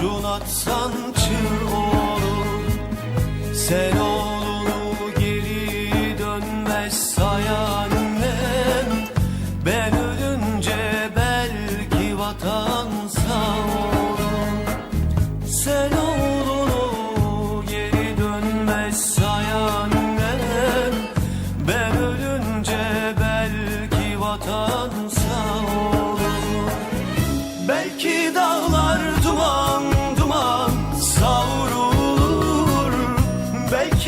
kurşun atsan çığ olur Sen oğlunu geri dönmez say annem Ben ölünce belki vatan sağ olur Sen oğlunu geri dönmez say annem Ben ölünce belki vatan sağ